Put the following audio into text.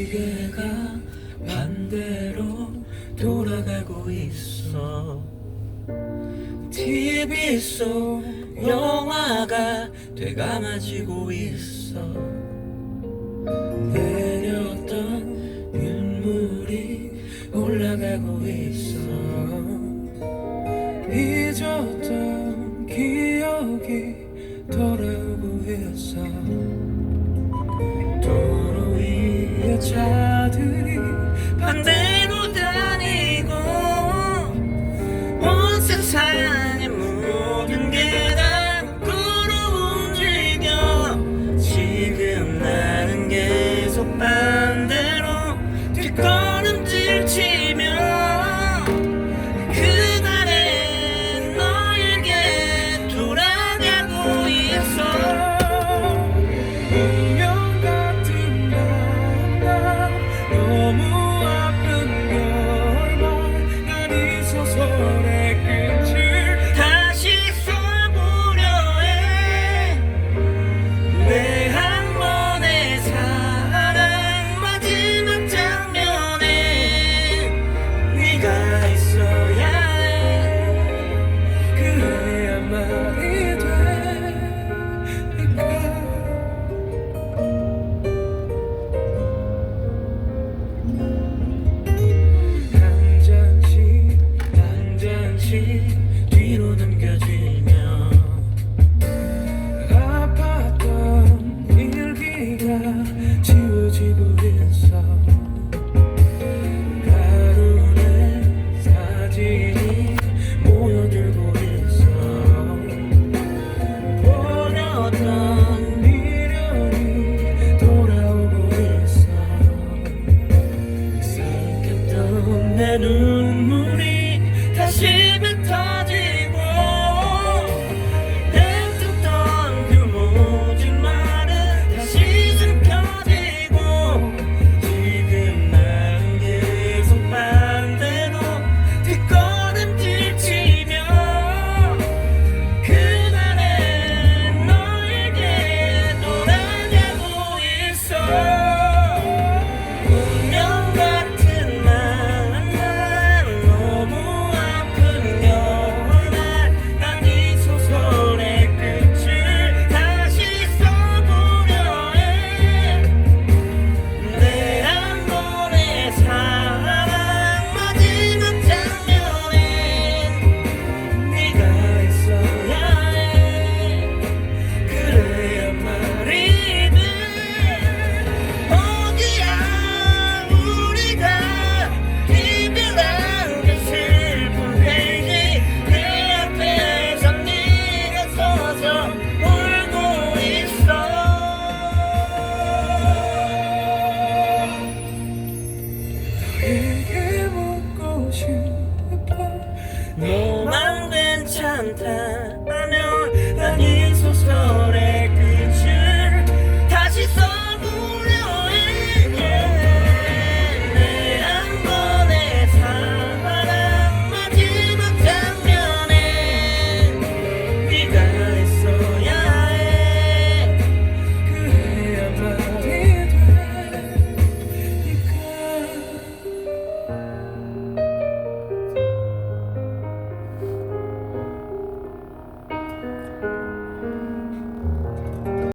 시계가 반대로 돌아가고 있어. TV 속 영화가 되감아지고 있어. 내렸던 눈물이 올라가고 있어. 잊었던 기억이 돌아오고 있어. 자들이 반대로 다니고 온 세상의 모든 게 다 거꾸로 움직여 지금 나는 계속 반대로 뒷걸음질 치 como 내 눈물이 다시